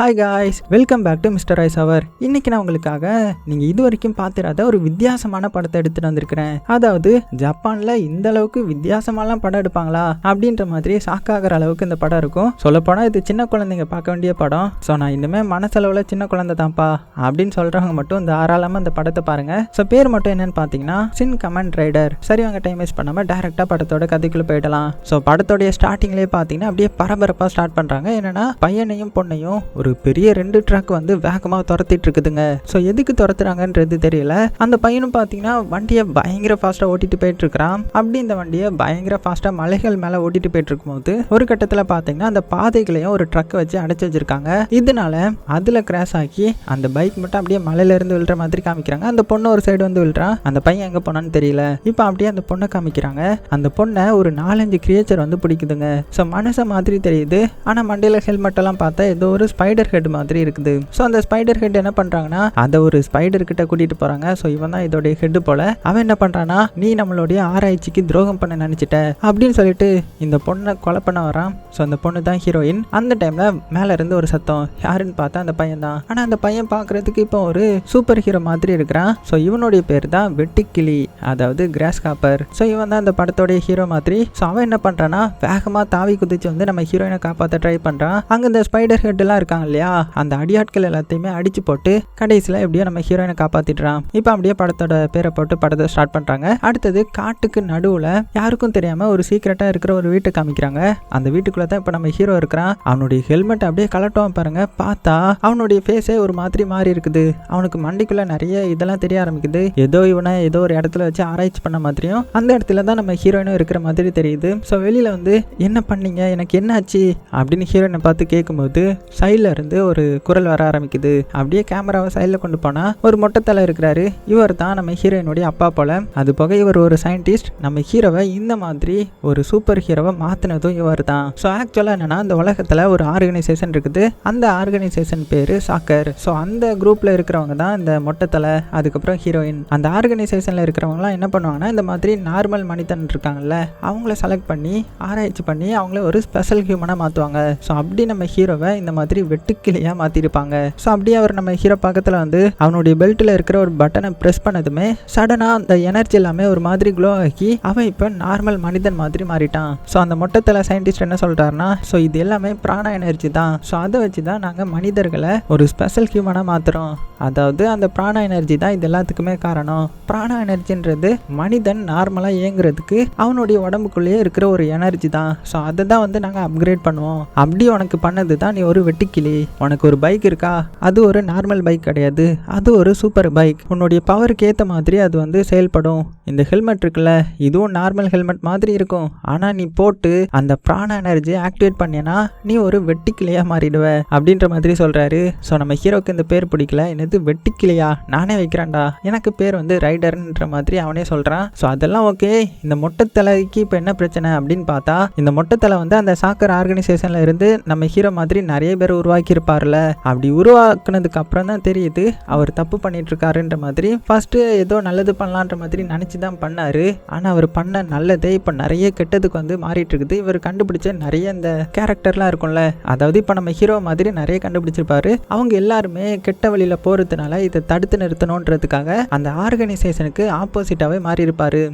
Hi guys welcome back to mister ice அவர் இன்னைக்கு நான் உங்களுக்காக நீங்கள் இது வரைக்கும் பார்த்துடாத ஒரு வித்தியாசமான படத்தை எடுத்துட்டு வந்திருக்கிறேன். அதாவது ஜப்பானில் இந்த அளவுக்கு வித்தியாசமாலாம் படம் எடுப்பாங்களா? அப்படின்ற மாதிரி சாக்காகிற அளவுக்கு இந்த படம் இருக்கும். சொல்லப்போனால் இது சின்ன குழந்தைங்க பார்க்க வேண்டிய படம். ஸோ நான் இனிமேல் மனசளவில் சின்ன குழந்தை தான்ப்பா அப்படின்னு சொல்கிறவங்க மட்டும் தாராளமாக இந்த படத்தை பாருங்க. ஸோ பேர் மட்டும் என்னன்னு பார்த்தீங்கன்னா சின் கமெண்ட் ரைடர் சரி அவங்க டைம் வேஸ்ட் பண்ணாமல் டேரெக்டாக படத்தோட கதைக்குள்ளே போயிடலாம். ஸோ படத்தோடைய ஸ்டார்டிங்லேயே பார்த்தீங்கன்னா அப்படியே பரபரப்பாக ஸ்டார்ட் பண்ணுறாங்க என்னன்னா பையனையும் பொண்ணையும் ஒரு பெரிய ரெண்டு ட்ரக் வந்து வேகமாக துரத்திட்டு இருக்குதுங்க. ஸோ எதுக்கு துரத்துறாங்கன்றது தெரியல. அந்த பையனும் பார்த்தீங்கன்னா வண்டியை பயங்கர ஃபாஸ்ட்டாக ஓட்டிட்டு போயிட்டு இருக்கிறான் அப்படி இந்த வண்டியை பயங்கர ஃபாஸ்ட்டாக மலைகள் மேலே ஓட்டிட்டு போயிட்டு இருக்கும்போது ஒரு கட்டத்தில் பார்த்தீங்கன்னா அந்த பாதைகளையும் ஒரு ட்ரக் வச்சு அடைச்சி வச்சிருக்காங்க. இதனால அதில் கிராஷ் ஆக்கி அந்த பைக் மட்டும் அப்படியே மலையிலேருந்து விழுற மாதிரி காமிக்கிறாங்க. அந்த பொண்ணு ஒரு சைடு வந்து விழுறான் அந்த பையன் எங்கே போனான்னு தெரியல. இப்போ அப்படியே அந்த பொண்ணை காமிக்கிறாங்க. அந்த பொண்ணை ஒரு நாலஞ்சு கிரியேச்சர் வந்து பிடிக்குதுங்க. ஸோ மனசை மாதிரி தெரியுது. ஆனால் மண்டையில் ஹெல்மெட் எல்லாம் பார்த்தா ஏதோ ஒரு ஸ்பைடர் ஹெட் மாதிரி இருக்குது. ஸோ அந்த ஸ்பைடர் ஹெட் என்ன பண்ணுறாங்கன்னா அதை ஒரு ஸ்பைடர் கிட்ட கூட்டிட்டு போறாங்க. ஸோ இவன் தான் இதோடைய ஹெட் போல. அவன் என்ன பண்றானா நீ நம்மளுடைய ஆராய்ச்சிக்கு துரோகம் பண்ண நினைச்சிட்ட. அப்படின்னு சொல்லிட்டு இந்த பொண்ணை கொலை பண்ண வரான் ஸோ அந்த பொண்ணு தான் ஹீரோயின் அந்த டைம்ல மேல இருந்து ஒரு சத்தம். யாருன்னு பார்த்தா அந்த பையன் தான். ஆனா அந்த பையன் பார்க்குறதுக்கு இப்போ ஒரு சூப்பர் ஹீரோ மாதிரி இருக்கிறான். ஸோ இவனுடைய பேர் தான் வெட்டிக்கிளி அதாவது கிராஸ் காப்பர் ஸோ இவன் தான் அந்த படத்தோடைய ஹீரோ மாதிரி. ஸோ அவன் என்ன பண்றான்னா வேகமா தாவி குதிச்சு வந்து நம்ம ஹீரோயினை காப்பாற்ற ட்ரை பண்றான். அங்க இந்த ஸ்பைடர் ஹெட் எல்லாம் இருக்காங்க இல்லையா? அந்த அடியாட்கள் எல்லாத்தையுமே அடிச்சு போட்டு கடைசியில் எப்படியோ நம்ம ஹீரோயினை காப்பாத்திடுறான். இப்போ அப்படியே படத்தோட பேரை போட்டு படத்தை ஸ்டார்ட் பண்றாங்க. அடுத்தது காட்டுக்கு நடுவுல யாருக்கும் தெரியாம ஒரு சீக்கிரட்டா இருக்கிற ஒரு வீட்டை காமிக்கிறாங்க. அந்த வீட்டுக்குள்ள தான் இப்போ நம்ம ஹீரோ இருக்கிறான். அவனுடைய ஹெல்மெட் அப்படியே கலட்டுவான் பாருங்க. பார்த்தா அவனுடைய ஃபேஸே ஒரு மாதிரி மாறி இருக்குது. அவனுக்கு மண்டிக்குள்ளே நிறைய இதெல்லாம் தெரிய ஆரம்பிக்குது. ஏதோ இவனை ஏதோ ஒரு இடத்துல வச்சு ஆராய்ச்சி பண்ண மாதிரியும் அந்த இடத்துல தான் நம்ம ஹீரோயினும் இருக்கிற மாதிரி தெரியுது. ஸோ வெளியில வந்து என்ன பண்ணீங்க? எனக்கு என்ன ஆச்சு அப்படின்னு ஹீரோயினை பார்த்து கேட்கும்போது சைடில் இருந்து ஒரு குரல் வர ஆரம்பிக்குது. அப்படியே கேமராவை சைடில் கொண்டு போனால் ஒரு மொட்டத்தலை இருக்கிறாரு. இவர் தான் நம்ம ஹீரோயினுடைய அப்பா போல. அது போக இவர் ஒரு சயின்டிஸ்ட் நம்ம ஹீரோவை இந்த மாதிரி ஒரு சூப்பர் ஹீரோவை மாற்றினதும் இவர் தான். ஸோ ஆக்சுவலாக என்னென்னா இந்த உலகத்தில் ஒரு ஆர்கனைசேஷன் இருக்குது. அந்த ஆர்கனைசேஷன் பேர் சாக்கர் ஸோ அந்த குரூப்பில் இருக்கிறவங்க தான் இந்த மொட்டத்தலை அதுக்கப்புறம் ஹீரோயின் அந்த ஆர்கனைசேஷனில் இருக்கிறவங்களாம் என்ன பண்ணுவாங்கன்னா இந்த மாதிரி நார்மல் மனிதன் இருக்காங்கல்ல அவங்கள செலக்ட் பண்ணி ஆராய்ச்சி பண்ணி அவங்கள ஒரு ஸ்பெஷல் ஹியூமனாக மாற்றுவாங்க ஸோ அப்படி நம்ம ஹீரோவை இந்த மாதிரி வெட்டுக்கிளியாக மாற்றிருப்பாங்க ஸோ அப்படியே அவர் நம்ம ஹீரோ பக்கத்தில் வந்து அவனுடைய பெல்ட்டில் இருக்கிற ஒரு பட்டனை ப்ரெஸ் பண்ணதுமே சடனாக அந்த எனர்ஜி எல்லாமே ஒரு மாதிரி க்ளோ ஆகி அவன் இப்போ நார்மல் மனிதன் மாதிரி மாறிட்டான். ஸோ அந்த மொட்டத்தில் சயின்டிஸ்ட் என்ன சொல்கிறாருன்னா ஸோ இது எல்லாமே பிராண எனர்ஜி தான். ஸோ அதை வச்சு தான் நாங்கள் மனிதர்களை ஒரு ஸ்பெஷல் ஹியூமனாக மாற்றுறோம் அதாவது அந்த பிராண எனர்ஜி தான் இது எல்லாத்துக்குமே காரணம். பிராண எனர்ஜின்றது மனிதன் நார்மலாக இயங்குறதுக்கு அவனுடைய உடம்புக்குள்ளேயே இருக்கிற ஒரு எனர்ஜி தான். ஸோ அதை தான் வந்து நாங்கள் அப்கிரேட் பண்ணுவோம். அப்படி உனக்கு பண்ணது தான் நீ ஒரு வெட்டிக்கிளி. உனக்கு ஒரு பைக் இருக்கா? அது ஒரு நார்மல் பைக் கிடையாது. அது ஒரு சூப்பர் பைக் உன்னுடைய பவருக்கு ஏற்ற மாதிரி அது வந்து செயல்படும். இந்த ஹெல்மெட் இருக்குல்ல இதுவும் நார்மல் ஹெல்மெட் மாதிரி இருக்கும். ஆனால் நீ போட்டு அந்த பிராண எனர்ஜி ஆக்டிவேட் பண்ணினா நீ ஒரு வெட்டிக்கிளையாக மாறிடுவ. அப்படின்ற மாதிரி சொல்கிறாரு ஸோ நம்ம ஹீரோக்கு இந்த பேர் பிடிக்கல. என்னது வெட்டிக்கிளையா? நானே வைக்கிறேன்டா. எனக்கு பேர் வந்து ரைடர்ன்ற மாதிரி அவனே சொல்கிறான் ஸோ அதெல்லாம் ஓகே இந்த மொட்டைத்தலைக்கு இப்போ என்ன பிரச்சனை அப்படின்னு பார்த்தா இந்த மொட்டைத்தலை வந்து அந்த சாக்கர் ஆர்கனைசேஷனில் இருந்து நம்ம ஹீரோ மாதிரி நிறைய பேர் உருவாக்கி இருப்பார்ல அப்படி உருவாக்குனதுக்கு அப்புறம் தான் தெரியுது அவர் தப்பு பண்ணிட்டு இருக்காருன்ற மாதிரி. ஃபர்ஸ்ட் ஏதோ நல்லது பண்ணலான்ற மாதிரி நினச்சி தான் பண்ணாரு. ஆனால் அவர் பண்ண நல்லதே இப்போ நிறைய கெட்டதுக்கு வந்து மாறிட்டு இருக்குது இவர் கண்டுபிடிச்ச நிறைய இந்த கேரக்டர்லாம் இருக்கும்ல. அதாவது இப்போ நம்ம ஹீரோ மாதிரி நிறைய கண்டுபிடிச்சிருப்பாரு. அவங்க எல்லாருமே கெட்ட வழியில் போகிறதுனால இதை தடுத்து நிறுத்தணுன்றதுக்காக அந்த ஆர்கனைசேஷனுக்கு ஆப்போசிட்டாகவே மாறி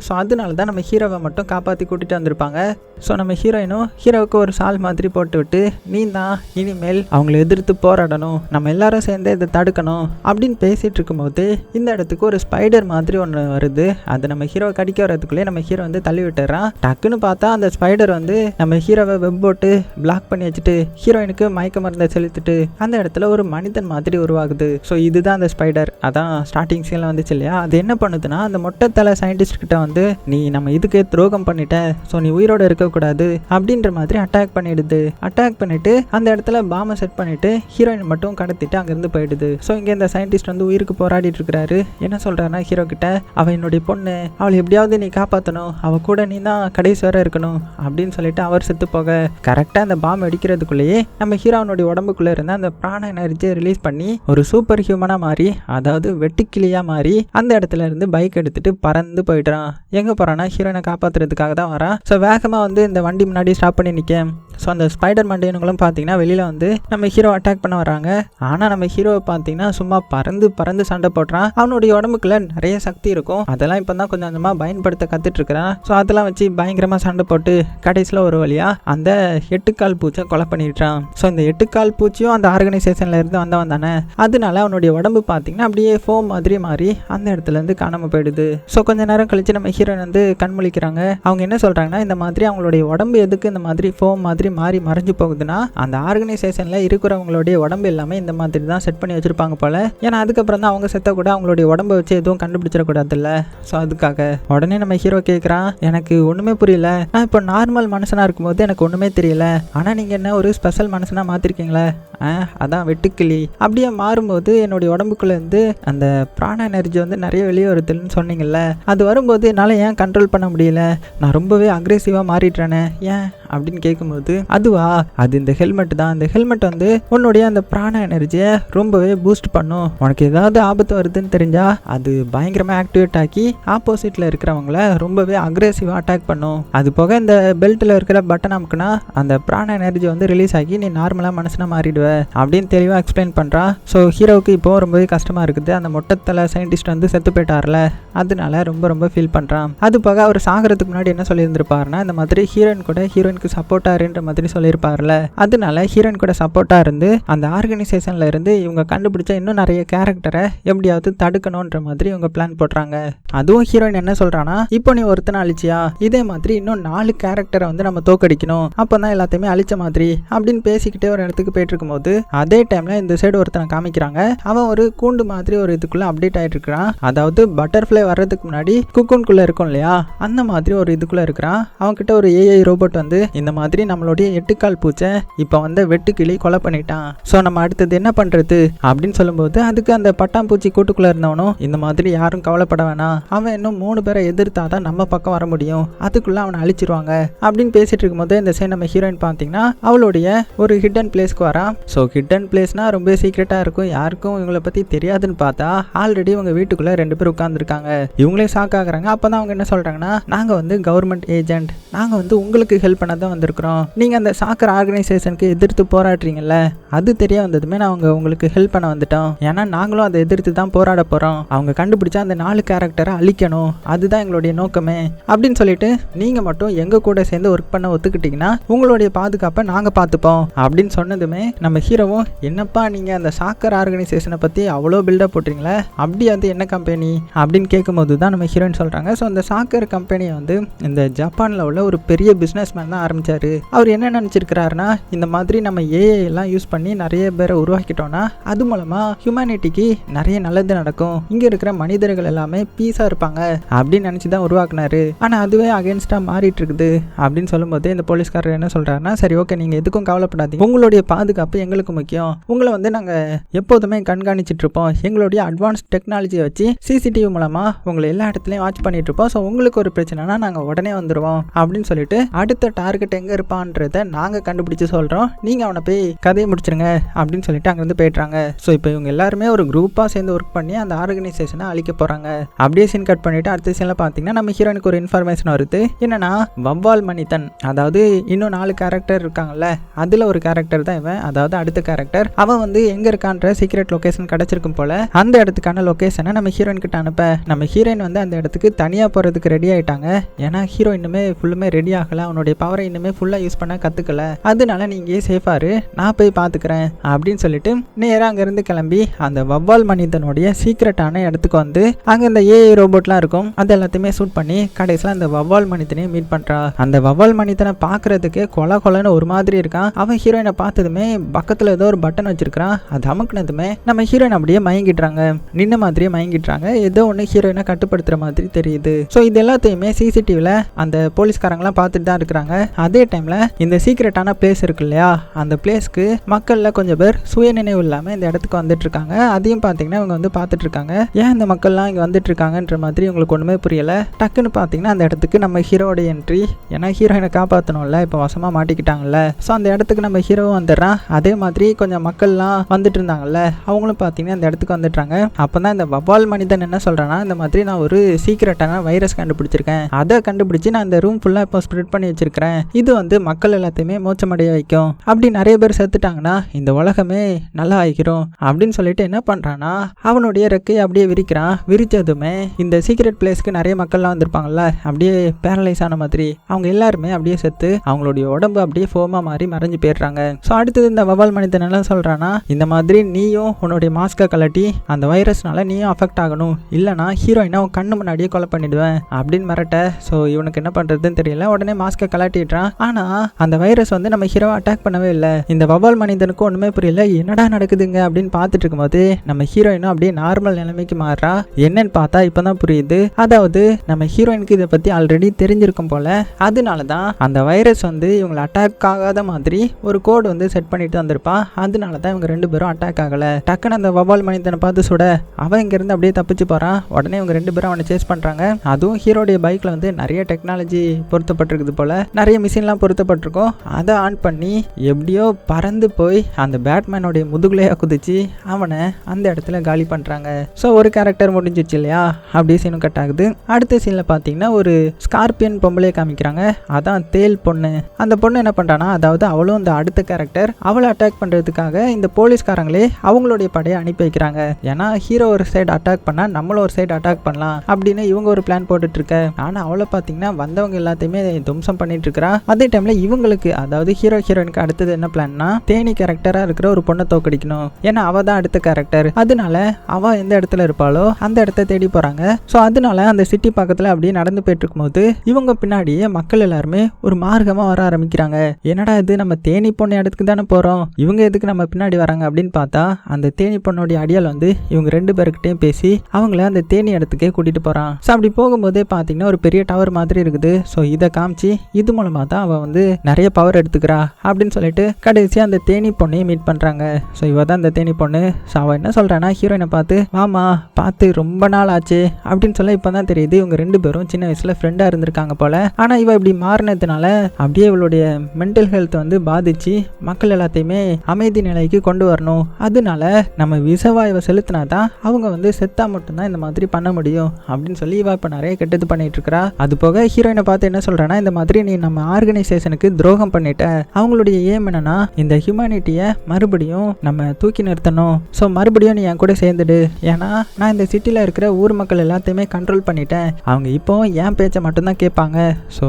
ஸோ அதனால தான் நம்ம ஹீரோவை மட்டும் காப்பாற்றி கூட்டிகிட்டு வந்திருப்பாங்க. ஸோ நம்ம ஹீரோயினும் ஹீரோவுக்கு ஒரு சால் மாதிரி போட்டு விட்டு நீ தான் இனிமேல் அவங்கள எதிர்த்து போராடணும் நம்ம எல்லாரும் சேர்ந்து இதை தடுக்கணும் அப்படின்னு பேசிகிட்டு இருக்கும்போது இந்த இடத்துக்கு ஒரு ஸ்பைடர் மாதிரி ஒன்று வருது. அது நம்ம ஹீரோவை கடிக்க வரதுக்குள்ளே நம்ம ஹீரோ வந்து தள்ளி விட்டுறான் டக்குன்னு பார்த்தா அந்த ஸ்பைடர் வந்து நம்ம ஹீரோவை வெப் போட்டு பிளாக் பண்ணி வச்சுட்டு ஹீரோயினுக்கு மயக்க மருந்தை செலுத்திட்டு அந்த இடத்துல ஒரு மனிதன் மாதிரி உருவாகுது. ஸோ இதுதான் அந்த ஸ்பைடர் அதான் ஸ்டார்டிங் சீனில் வந்துச்சு இல்லையா? அது என்ன பண்ணுதுன்னா அந்த மொட்டை தலை சயின்டிஸ்ட் கிட்ட வந்து நீ நம்ம இதுக்கே துரோகம் பண்ணிட்ட ஸோ நீ உயிரோடு இருக்கக்கூடாது அப்படின்ற மாதிரி அட்டாக் பண்ணிடுது. அட்டாக் பண்ணிட்டு அந்த இடத்துல பாம செட் பண்ணி பண்ணிட்டு ஹீரோயின் மட்டும் கடத்திட்டு அங்கேருந்து போயிடுது. ஸோ இங்கே இந்த சயின்டிஸ்ட் வந்து உயிருக்கு போராடிட்டு இருக்கிறாரு. என்ன சொல்கிறாருன்னா ஹீரோ கிட்ட அவள் என்னுடைய பொண்ணு. அவளை எப்படியாவது நீ காப்பாற்றணும் அவள் கூட நீ தான் கடைசி வர இருக்கணும். அப்படின்னு சொல்லிட்டு அவர் செத்து போக கரெக்டாக அந்த பாம் அடிக்கிறதுக்குள்ளேயே நம்ம ஹீரோனுடைய உடம்புக்குள்ளே இருந்த அந்த பிராண எனர்ஜியை ரிலீஸ் பண்ணி ஒரு சூப்பர் ஹியூமனாக மாறி அதாவது வெட்டுக்கிளியாக மாறி அந்த இடத்துல இருந்து பைக் எடுத்துட்டு பறந்து போயிடுறான். எங்கே போகிறான்னா ஹீரோனை காப்பாற்றுறதுக்காக தான் வரான். ஸோ வேகமாக வந்து இந்த வண்டி முன்னாடி ஸ்டாப் பண்ணி நிற்க ஸோ அந்த ஸ்பைடர் மண்டேனுங்களும் பார்த்தீங்கன்னா வெளியில் வந்து நம்ம ஹீரோ அட்டாக் பண்ண வராங்க. ஆனால் நம்ம ஹீரோவை பார்த்தீங்கன்னா சும்மா பறந்து பறந்து சண்டை போடுறான். அவனுடைய உடம்புக்குள்ள நிறைய சக்தி இருக்கும். அதெல்லாம் இப்போ தான் கொஞ்சம் கொஞ்சமாக பயன்படுத்த கற்றுட்டு இருக்கிறான் ஸோ அதெல்லாம் வச்சு பயங்கரமாக சண்டை போட்டு கடைசியில் ஒரு வழியாக அந்த எட்டுக்கால் பூச்சை கொலை பண்ணிடுறான். ஸோ இந்த எட்டுக்கால் பூச்சியும் அந்த ஆர்கனைசேஷனில் இருந்து வந்தவன் தானே. அதனால அவனுடைய உடம்பு பார்த்தீங்கன்னா அப்படியே ஃபோம் மாதிரி மாறி அந்த இடத்துலேருந்து காணாமல் காணாம போயிடுது. ஸோ கொஞ்ச நேரம் கழித்து நம்ம ஹீரோயின் வந்து கண்முழிக்கிறாங்க. அவங்க என்ன சொல்கிறாங்கன்னா இந்த மாதிரி அவங்களுடைய உடம்பு எதுக்கு இந்த மாதிரி ஃபோம் மாதிரி மாறி மறைஞ்சு போகுதுன்னா அந்த ஆர்கனைசேஷன்ல இருக்கிறவங்களுடைய உடம்பு எல்லாமே இந்த மாதிரி தான் செட் பண்ணி வச்சிருப்பாங்க போல. ஏன்னா அதுக்கப்புறம் தான் அவங்க செத்த கூட அவங்களுடைய உடம்பை வச்சு எதுவும் கண்டுபிடிச்சிடக்கூடாதுல்ல. ஸோ அதுக்காக உடனே நம்ம ஹீரோ கேட்குறான் எனக்கு ஒன்றுமே புரியல. நான் இப்போ நார்மல் மனுஷனாக இருக்கும்போது எனக்கு ஒன்றுமே தெரியல. ஆனால் நீங்கள் என்ன ஒரு ஸ்பெஷல் மனுஷனாக மாற்றிருக்கீங்களே ஆ அதான் வெட்டுக்கிளி. அப்படியே மாறும்போது என்னுடைய உடம்புக்குள்ளேருந்து அந்த பிராண எனர்ஜி வந்து நிறைய வெளியே வருதுன்னு சொன்னீங்கல்ல அது வரும்போது என்னால் ஏன் கண்ட்ரோல் பண்ண முடியல? நான் ரொம்பவே அக்ரெசிவாக மாறிடுறேனே ஏன்? அப்படின்னு கேட்கும்போது அதுவா? அது இந்த ஹெல்மெட் தான். இந்த ஹெல்மெட் வந்து உன்னுடைய அந்த பிராண எனர்ஜியை ரொம்பவே பூஸ்ட் பண்ணும். உனக்கு ஏதாவது ஆபத்து வருதுன்னு தெரிஞ்சா அது பயங்கரமாக ஆக்டிவேட் ஆக்கி ஆப்போசிட்டில் இருக்கிறவங்கள ரொம்பவே அக்ரெசிவாக அட்டாக் பண்ணும். அது போக இந்த பெல்ட்டில் இருக்கிற பட்டன் அமுக்குனா அந்த பிராண எனர்ஜி வந்து ரிலீஸ் ஆகி நீ நார்மலாக மனசுனா மாறிடுவ அப்படின்னு தெளிவாக எக்ஸ்பிளைன் பண்ணுறான் ஸோ ஹீரோவுக்கு இப்போ ரொம்பவே கஷ்டமாக இருக்குது. அந்த மொட்டத்தலை சயின்டிஸ்ட் வந்து செத்து போயிட்டார்ல. அதனால ரொம்ப ரொம்ப ஃபீல் பண்ணுறான் அது போக அவர் சாகிறதுக்கு முன்னாடி என்ன சொல்லியிருந்திருப்பாருன்னா இந்த மாதிரி ஹீரோயின் கூட ஹீரோயின் சப்போர்ட்டாக சப்போர்ட்டாருன்ற மாதிரி சொல்லியிருப்பார்ல. அதனால ஹீரோயின் கூட சப்போர்ட்டாக இருந்து அந்த ஆர்கனைசேஷனில் இருந்து இவங்க கண்டுபிடிச்ச இன்னும் நிறைய கேரக்டரை எப்படியாவது தடுக்கணுன்ற மாதிரி இவங்க பிளான் போடுறாங்க. அதுவும் ஹீரோயின் என்ன சொல்கிறான்னா இப்போ நீ ஒருத்தனை அழிச்சியா? இதே மாதிரி இன்னும் நாலு கேரக்டரை வந்து நம்ம தோக்கடிக்கணும் அப்போ தான் எல்லாத்தையுமே அழிச்ச மாதிரி அப்படின்னு பேசிக்கிட்டே ஒரு இடத்துக்கு போயிட்டு இருக்கும்போது அதே டைமில் இந்த சைடு ஒருத்தனை காமிக்கிறாங்க. அவன் ஒரு கூண்டு மாதிரி ஒரு இதுக்குள்ளே அப்டேட் ஆகிட்டு இருக்கிறான் அதாவது பட்டர்ஃப்ளை வர்றதுக்கு முன்னாடி குக்கூன்குள்ள இருக்கும் இல்லையா? அந்த மாதிரி ஒரு இதுக்குள்ளே இருக்கிறான். அவன்கிட்ட ஒரு ஏஐ ரோபோட் வந்து இந்த மாதிரி நம்மளுடைய எட்டுக்கால் பூச்சை இப்போ வந்து வெட்டுக்கிளி கொலை பண்ணிட்டான். ஸோ நம்ம அடுத்தது என்ன பண்றது? அப்படின்னு சொல்லும்போது அதுக்கு அந்த பட்டாம்பூச்சி கூட்டுக்குள்ள இருந்தவனும் இந்த மாதிரி யாரும் கவலைப்பட வேணாம். அவன் இன்னும் மூணு பேரை எதிர்த்தா தான் நம்ம பக்கம் வர முடியும். அதுக்குள்ள அவனை அழிச்சிருவாங்க. அப்படின்னு பேசிட்டு இருக்கும்போது இந்த சைடு நம்ம ஹீரோயின் பார்த்தீங்கன்னா அவளுடைய ஒரு ஹிடன் பிளேஸ்க்கு வரான் ஸோ ஹிடன் பிளேஸ்னா ரொம்ப சீக்ரெட்டாக இருக்கும். யாருக்கும் இவங்களை பற்றி தெரியாதுன்னு பார்த்தா ஆல்ரெடி இவங்க வீட்டுக்குள்ளே ரெண்டு பேர் உட்காந்துருக்காங்க இவங்களே ஷாக் ஆகுறாங்க. அப்போ தான் அவங்க என்ன சொல்கிறாங்கன்னா நாங்கள் வந்து கவர்மெண்ட் ஏஜென்ட் நாங்கள் வந்து உங்களுக்கு ஹெல்ப் பண்ண தான் வந்திருக்கிறோம். நீங்கள் அந்த சாக்கர் ஆர்கனைசேஷனுக்கு எதிர்த்து போராடுறீங்கல்ல அது தெரிய வந்ததுமே நான் அவங்க உங்களுக்கு ஹெல்ப் பண்ண வந்துட்டோம். ஏன்னா நாங்களும் அதை எதிர்த்து தான் போராட போகிறோம் அவங்க கண்டுபிடிச்சா அந்த நாலு கேரக்டரை அழிக்கணும். அதுதான் எங்களுடைய நோக்கமே. அப்படின்னு சொல்லிட்டு நீங்கள் மட்டும் எங்கள் கூட சேர்ந்து ஒர்க் பண்ண ஒத்துக்கிட்டிங்கன்னா உங்களுடைய பாதுகாப்பை நாங்கள் பார்த்துப்போம். அப்படின்னு சொன்னதுமே நம்ம ஹீரோவும் என்னப்பா நீங்கள் அந்த சாக்கர் ஆர்கனைசேஷனை பற்றி அவ்வளோ பில்டப் போட்டுறீங்களே அப்படி வந்து என்ன கம்பெனி அப்படின்னு கேட்கும்போது தான் நம்ம ஹீரோயின் சொல்கிறாங்க ஸோ அந்த சாக்கர் கம்பெனியை வந்து இந்த ஜப்பானில் உள்ள ஒரு பெரிய பிஸ்னஸ் மேன் தான் ஆரம்பித்தார் அவர் என்ன நினச்சிருக்கிறாருன்னா இந்த மாதிரி நம்ம ஏஐ எல்லாம் யூஸ் பண்ணி நிறைய பேரை உருவாக்கிட்டோம்னா அது மூலமாக ஹியூமனிட்டிக்கு நிறைய நல்லது நடக்கும். இங்கே இருக்கிற மனிதர்கள் எல்லாமே பீஸாக இருப்பாங்க அப்படின்னு நினச்சி தான் உருவாக்குனாரு. ஆனால் அதுவே அகேன்ஸ்டாக மாறிட்டு இருக்குது அப்படின்னு சொல்லும்போது இந்த போலீஸ்காரர் என்ன சொல்கிறாருன்னா சரி ஓகே நீங்கள் எதுக்கும் கவலைப்படாதீங்க. உங்களுடைய பாதுகாப்பு எங்களுக்கு முக்கியம். உங்களை வந்து நாங்கள் எப்போதுமே கண்காணிச்சிட்டு இருப்போம். எங்களுடைய அட்வான்ஸ் டெக்னாலஜியை வச்சு சிசிடிவி மூலமாக உங்களை எல்லா இடத்துலையும் வாட்ச் பண்ணிட்டு இருப்போம். ஸோ உங்களுக்கு ஒரு பிரச்சனைனா நாங்கள் உடனே வந்துடுவோம் அப்படின்னு சொல்லிட்டு அடுத்த டார்கெட் எங்கே இருப்பான்றத நாங்கள் கண்டுபிடிச்சி சொல்கிறோம் நீங்கள் அவனை போய் கதையை முடிச்சிருங்க அப்படின்னு சொல்லிட்டு அங்கேருந்து போயிட்டுறாங்க ஸோ இப்போ இவங்க எல்லாருமே ஒரு குரூப்பாக சேர்ந்து ஒர்க் பண்ணி அந்த ஆர்கனைசேஷனை அழிக்க போகிறாங்க அப்படியே சீன் கட் பண்ணிவிட்டு அடுத்த சீனில் பார்த்தீங்கன்னா நம்ம ஹீரோனுக்கு ஒரு இன்ஃபர்மேஷன் வருது. என்னன்னா வவ்வால் மணித்தன் அதாவது இன்னும் நாலு கேரக்டர் இருக்காங்கல்ல அதில் ஒரு கேரக்டர் தான் இவன். அதாவது அடுத்த கேரக்டர் அவன் வந்து எங்கே இருக்கான்ற சீக்ரெட் லொக்கேஷன் கிடச்சிருக்கும் போல் அந்த இடத்துக்கான லொகேஷனை நம்ம ஹீரோயின் கிட்ட அனுப்ப. நம்ம ஹீரோயின் வந்து அந்த இடத்துக்கு தனியாக போகிறதுக்கு ரெடி ஆகிட்டாங்க ஏன்னா ஹீரோ இன்னுமே ஃபுல்லுமே ரெடி ஆகலை. அவனுடைய பவரை இன்னுமே ஃபுல்லாக யூஸ் பண்ண கற்றுக்கல அதனால நீங்கள் சேஃபாரு நான் போய் பார்த்துக்கிறேன் அப்படின்னு சொல்லிட்டு நேராக அங்கேருந்து கிளம்பி அந்த வவ்வால் மனிதனுடைய சீக்ரெட்டான இடத்துக்கு வந்து அங்கே இந்த ஏஐ ரோபோட்லாம் இருக்கும். அது எல்லாத்தையுமே ஷூட் பண்ணி கடைசியில் அந்த வவ்வால் மனிதனையும் மீட் பண்ணுறா அந்த வவ்வால் மனிதனை பார்க்கறதுக்கு கொல கொலன்னு ஒரு மாதிரி இருக்கான். அவன் ஹீரோயினை பார்த்ததுமே பக்கத்தில் ஏதோ ஒரு பட்டன் வச்சிருக்கிறான். அது அமுக்குனதுமே நம்ம ஹீரோயின் அப்படியே மயங்கிடுறாங்க. நின்ன மாதிரியே மயங்கிடுறாங்க. ஏதோ ஒன்று ஹீரோயினை கட்டுப்படுத்துற மாதிரி தெரியுது. ஸோ இது எல்லாத்தையுமே சிசிடிவியில் அந்த போலீஸ்காரங்களாம் பார்த்துட்டு தான் இருக்கிறாங்க. அதே டைமில் இந்த சீக்ரெட்டான பிளேஸ் இருக்கு இல்லையா? அந்த பிளேஸ்க்கு மக்களில் கொஞ்சம் பேர் சுய நினைவு இல்லாமல் இந்த இடத்துக்கு வந்துட்டு இருக்காங்க அதையும் பார்த்தீங்கன்னா இவங்க வந்து பார்த்துட்டு இருக்காங்க ஏன் இந்த மக்கள்லாம் இங்கே வந்துட்டு இருக்காங்கன்ற மாதிரி உங்களுக்கு ஒன்றுமே புரியல? டக்குன்னு பார்த்தீங்கன்னா அந்த இடத்துக்கு நம்ம ஹீரோட என்ட்ரி ஏன்னா ஹீரோயினை காப்பாற்றணும்ல இப்போ வசமாக மாட்டிக்கிட்டாங்கல்ல. ஸோ அந்த இடத்துக்கு நம்ம ஹீரோ வந்துடுறான். அதே மாதிரி கொஞ்சம் மக்கள்லாம் வந்துட்டு இருந்தாங்கல்ல அவங்களும் பார்த்தீங்கன்னா அந்த இடத்துக்கு வந்துட்டாங்க அப்போ தான் இந்த வவ்வால் மனிதன் என்ன சொல்கிறேன்னா இந்த மாதிரி நான் ஒரு சீக்கிரட்டான வைரஸ் கண்டுபிடிச்சிருக்கேன். அதை கண்டுபிடிச்சி நான் இந்த ரூம் ஃபுல்லாக இப்போ ஸ்ப்ரெட் பண்ணி வச்சிருக்கிறேன். இது வந்து மக்கள் எல்லாத்தையுமே மோச்சமடைய வைக்கும். அப்படி நிறைய பேர் செத்துட்டாங்கன்னா இந்த உலகமே நல்லா ஆகிக்கிறோம் அப்படின்னு சொல்லிட்டு என்ன பண்ணுறான்னா அவனுடைய ரெக்கையை அப்படியே விரிக்கிறான். விரிச்சதுமே இந்த சீக்ரெட் பிளேஸ்க்கு நிறைய மக்கள்லாம் வந்திருப்பாங்கல்ல அப்படியே பேரலைஸ் ஆன மாதிரி. அவங்க எல்லாருமே அப்படியே செத்து அவங்களுடைய உடம்பு அப்படியே ஃபோமா மாறி மறைஞ்சு போயிடுறாங்க. ஸோ அடுத்தது இந்த வவால் மனிதன் என்ன சொல்கிறான்னா இந்த மாதிரி நீயும் உன்னுடைய மாஸ்கை கலட்டி அந்த வைரஸ்னால நீயும் அஃபெக்ட் ஆகணும். இல்லைனா ஹீரோயினை உன் கண்ணு முன்னாடியே கொலை பண்ணிடுவேன் அப்படின்னு மிரட்ட ஸோ இவனுக்கு என்ன பண்ணுறதுன்னு தெரியல. உடனே மாஸ்கை கலாட்டிடுறான் ஆனா அந்த வைரஸ் வந்து நம்ம ஹீரோவை அட்டாக் பண்ணவே இல்லை. இந்த வவால் மனிதனுக்கு ஒண்ணுமே புரியல. என்னடா நடக்குதுங்க அப்படின்னு பார்த்துட்டு இருக்கும்போது நம்ம ஹீரோயினும் அப்படியே நார்மல் நிலைமைக்கு மாறுறா. என்னன்னு பார்த்தா இப்பதான் புரியுது. அதாவது நம்ம ஹீரோயினுக்கு இதை பத்தி ஆல்ரெடி தெரிஞ்சிருக்கும் போல. அதனால தான் அந்த வைரஸ் வந்து இவங்களை அட்டாக் ஆகாத மாதிரி ஒரு கோடு வந்து செட் பண்ணிட்டு வந்திருப்பா. அதனால தான் இவங்க ரெண்டு பேரும் அட்டாக் ஆகல. டக்குன்னு அந்த வவால் மனிதனை பார்த்து சுட. அவன் இங்கேருந்து அப்படியே தப்பிச்சு போறான். உடனே இவங்க ரெண்டு பேரும் அவனை சேஸ் பண்றாங்க. அதுவும் ஹீரோடைய பைக்ல வந்து நிறைய டெக்னாலஜி பொருத்தப்பட்டிருக்குது போல. நிறைய மிஷின்லாம் பொருத்தப்பட்டிருக்கும். அதை ஆன் பண்ணி எப்படியோ பறந்து போய் அந்த பேட்மேனோடைய முதுகுலையா குதிச்சு அவனை அந்த இடத்துல காலி பண்ணுறாங்க ஸோ ஒரு கேரக்டர் முடிஞ்சிச்சு இல்லையா? அப்படியே சீனும் கட் ஆகுது. அடுத்த சீனில் பார்த்தீங்கன்னா ஒரு ஸ்கார்பியன் பொம்பளையை காமிக்கிறாங்க. அதான் தேல் பொண்ணு. அந்த பொண்ணு என்ன பண்ணுறான்னா அதாவது அவளும் இந்த அடுத்த கேரக்டர் அவளை அட்டாக் பண்ணுறதுக்காக இந்த போலீஸ்காரங்களே அவங்களுடைய படையை அனுப்பி வைக்கிறாங்க. ஏன்னா ஹீரோ ஒரு சைடு அட்டாக் பண்ணால் நம்மளும் ஒரு சைடு அட்டாக் பண்ணலாம் அப்படின்னு இவங்க ஒரு பிளான் போட்டுட்டு இருக்க. ஆனால் அவளை பார்த்தீங்கன்னா வந்தவங்க எல்லாத்தையுமே தும்சம் பண்ணிட்டு இருக்கிறா. அதே டைமில் இவங்களுக்கு அதாவது ஹீரோ ஹீரோயினுக்கு அடுத்தது என்ன பிளான்னா தேனி கேரக்டராக இருக்கிற ஒரு பொண்ணை தோக்கடிக்கணும். ஏன்னா அவள் தான் அடுத்த கேரக்டர் அதனால அவள் எந்த இடத்துல இருப்பாளோ அந்த இடத்த தேடி போகிறாங்க ஸோ அதனால அந்த சிட்டி பக்கத்தில் அப்படியே நடந்து போயிட்டு இருக்கும்போது இவங்க பின்னாடியே மக்கள் எல்லாருமே ஒரு மார்க்கமாக வர ஆரம்பிக்கிறாங்க. என்னடா இது நம்ம தேனி பொண்ணு இடத்துக்கு தானே போகிறோம் இவங்க எதுக்கு நம்ம பின்னாடி வராங்க அப்படின்னு பார்த்தா அந்த தேனி பொண்ணுடைய அடியால் வந்து இவங்க ரெண்டு பேருக்கிட்டையும் பேசி அவங்கள அந்த தேனி இடத்துக்கே கூட்டிகிட்டு போறான். ஸோ அப்படி போகும்போதே பார்த்தீங்கன்னா ஒரு பெரிய டவர் மாதிரி இருக்குது. ஸோ இதை காமிச்சு இது மூலமாக மூலமா தான் அவள் வந்து நிறைய பவர் எடுத்துக்கிறா அப்படின்னு சொல்லிட்டு கடைசியாக அந்த தேனி பொண்ணையும் மீட் பண்ணுறாங்க ஸோ இவ தான் அந்த தேனி பொண்ணு. ஸோ அவள் என்ன சொல்கிறான்னா ஹீரோயினை பார்த்து மாமா பார்த்து ரொம்ப நாள் ஆச்சு அப்படின்னு சொல்ல இப்போ தான் தெரியுது. இவங்க ரெண்டு பேரும் சின்ன வயசில் ஃப்ரெண்டாக இருந்திருக்காங்க போல். ஆனால் இவள் இப்படி மாறினதுனால அப்படியே இவளுடைய மென்டல் ஹெல்த் வந்து பாதிச்சு மக்கள் எல்லாத்தையுமே அமைதி நிலைக்கு கொண்டு வரணும். அதனால நம்ம விசவாயுவை செலுத்தினா தான் அவங்க வந்து செத்தா மட்டும்தான் இந்த மாதிரி பண்ண முடியும் அப்படின்னு சொல்லி இவ இப்போ நிறைய கெட்டது பண்ணிட்டு இருக்கிறா. அது போக ஹீரோயினை பார்த்து என்ன சொல்கிறேன்னா இந்த மாதிரி நீ நம்ம ஆர்கனைசேஷனுக்கு துரோகம் பண்ணிட்ட அவங்களுடைய ஏம் என்னன்னா இந்த ஹியூமனிட்டியை மறுபடியும் நம்ம தூக்கி நிறுத்தணும். ஸோ மறுபடியும் நீ என் கூட சேர்ந்துடு. ஏன்னா நான் இந்த சிட்டியில் இருக்கிற ஊர் மக்கள் எல்லாத்தையுமே கண்ட்ரோல் பண்ணிட்டேன். அவங்க இப்போ என் பேச்சை மட்டும்தான் கேட்பாங்க. ஸோ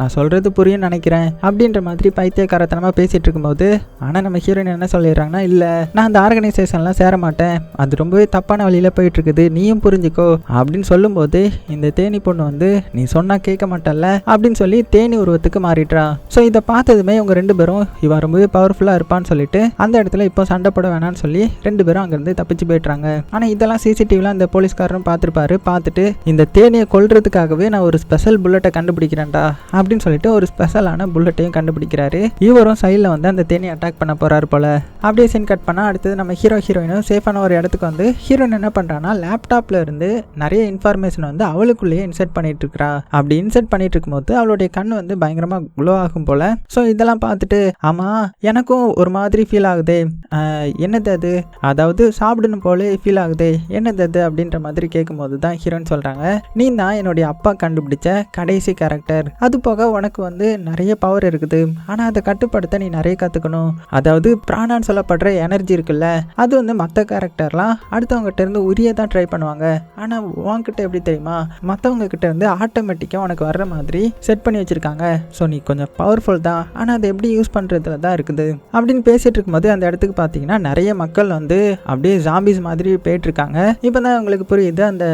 நான் சொல்கிறது புரியும் நினைக்கிறேன். அப்படின்ற மாதிரி பைத்தியக்காரத்தனமாக பேசிகிட்டு இருக்கும்போது ஆனால் நம்ம ஹீரோயின் என்ன சொல்லிடுறாங்கன்னா இல்லை நான் அந்த ஆர்கனைசேஷன்லாம் சேர மாட்டேன் அது ரொம்பவே தப்பான வழியில் போயிட்டு இருக்குது நீயும் புரிஞ்சுக்கோ. அப்படின்னு சொல்லும்போது இந்த தேனி பொண்ணு வந்து நீ சொன்னால் கேட்க மாட்டல்ல. அப்படின்னு சொல்லி தேனி உருவத்துக்கு மாறிடுறா. ஸோ இதை பார்த்ததுமே இவங்க ரெண்டு பேரும் இவன் ரொம்பவே பவர்ஃபுல்லாக இருப்பான்னு சொல்லிட்டு அந்த இடத்துல இப்போ சண்டை போட வேணாம்னு சொல்லி ரெண்டு பேரும் அங்கேருந்து தப்பிச்சு போயிடுறாங்க. ஆனால் இதெல்லாம் சிசிடிவிலாம் அந்த போலீஸ்காரரும் பார்த்துருப்பாரு. பார்த்துட்டு இந்த தேனியை கொல்றதுக்காகவே நான் ஒரு ஸ்பெஷல் புல்லட்டை கண்டுபிடிக்கிறேன்டா அப்படின்னு சொல்லிட்டு ஒரு ஸ்பெஷலான புல்லட்டையும் கண்டுபிடிக்கிறாரு. இவரும் சைடில் வந்து அந்த தேனியை அட்டாக் பண்ண போறாரு போல. அப்படியே சீன் கட் பண்ணால் அடுத்தது நம்ம ஹீரோ ஹீரோயினும் சேஃபான ஒரு இடத்துக்கு வந்து ஹீரோயின் என்ன பண்ணுறான்னா லேப்டாப்ல இருந்து நிறைய இன்ஃபர்மேஷன் வந்து அவளுக்குள்ளேயே இன்செர்ட் பண்ணிட்டு இருக்கிறா. அப்படி இன்செர்ட் பண்ணிட்டு இருக்கும்போது அவளுடைய கண் வந்து பயங்கரமாக க்ளோ ஆகும் போல். ஸோ இதெல்லாம் பார்த்துட்டு ஆமாம் எனக்கும் ஒரு மாதிரி ஃபீல் ஆகுதே. என்னது அது? அதாவது சாப்பிடணும் போல ஃபீல் ஆகுதே. என்னது அது? அப்படின்ற மாதிரி கேட்கும்போது தான் ஹீரோயின் சொல்கிறாங்க நீ தான் என்னுடைய அப்பா கண்டுபிடிச்ச கடைசி கேரக்டர் அது போக உனக்கு வந்து நிறைய பவர் இருக்குது. ஆனால் அதை கட்டுப்படுத்த நீ நிறைய கற்றுக்கணும் அதாவது பிராணான்னு சொல்லப்படுற எனர்ஜி இருக்குல்ல அது வந்து மற்ற கேரக்டர்லாம் அடுத்தவங்ககிட்ட இருந்து உரிய தான் ட்ரை பண்ணுவாங்க. ஆனால் உன்கிட்ட எப்படி தெரியுமா? மற்றவங்க கிட்ட இருந்து ஆட்டோமேட்டிக்காக உனக்கு வர்ற மாதிரி செட் பண்ணி வச்சுருக்காங்க. ஸோ நீ கொஞ்சம் பவர்ஃபுல் தான். ஆனால் அதை எப்படி யூஸ் பண்ணுறதுல தான் இருக்குது. அப்படின்னு பேசிகிட்டு இருக்கும்போது அந்த இடத்துக்கு பார்த்தீங்கன்னா நிறைய மக்கள் வந்து அப்படியே ஜாம்பிஸ் மாதிரி போயிட்டுருக்காங்க. இப்போ தான் உங்களுக்கு புரியுது அந்த